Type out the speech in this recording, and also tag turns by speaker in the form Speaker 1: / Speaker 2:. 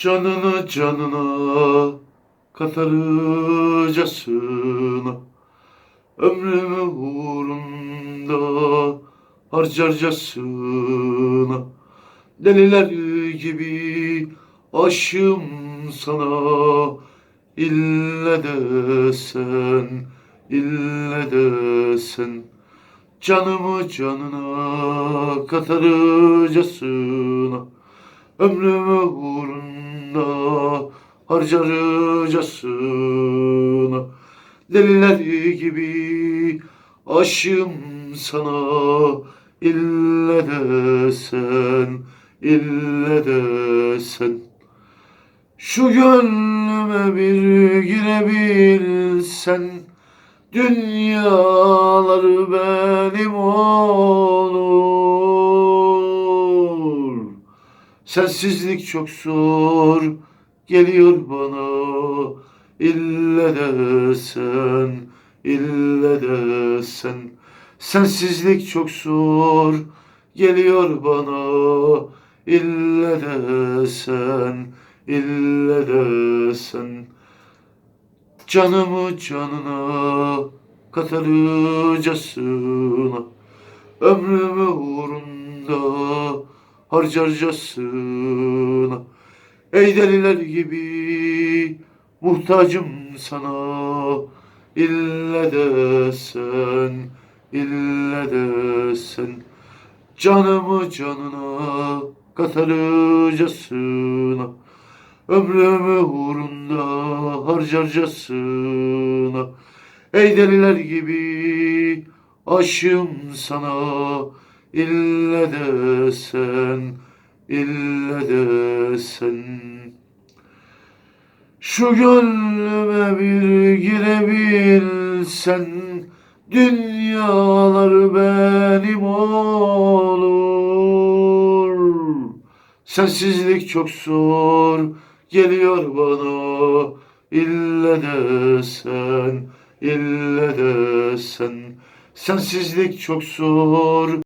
Speaker 1: Canını canına katarıcasına Ömrümü uğrunda harcarcasına. Deliler gibi aşığım sana İlle de sen, ille de sen. Canımı canına katarıcasına Ömrümü uğrunda harcarcasına. Deliler gibi aşığım sana. İlle de sen, ille de sen. Şu gönlüme bir girebilsen Dünyalar benim olur Sensizlik çok zor. Geliyor bana. İlle de sen, ille de sen. Sensizlik çok zor. Geliyor bana. İlle de sen, ille de sen. Canımı canına katarıcasına Ömrümü uğrunda harcarcasına. Ey deliler gibi muhtacım sana. İlle de sen, ille de sen. Canımı canına katarıcasına Ömrümü uğrunda harcarcasına. Ey deliler gibi aşığım sana İlle de sen, ille de sen Şu gönlüme bir girebilsen Dünyalar benim olur. Sensizlik çok zor geliyor bana. İlle de sen, ille de sen Sensizlik çok zor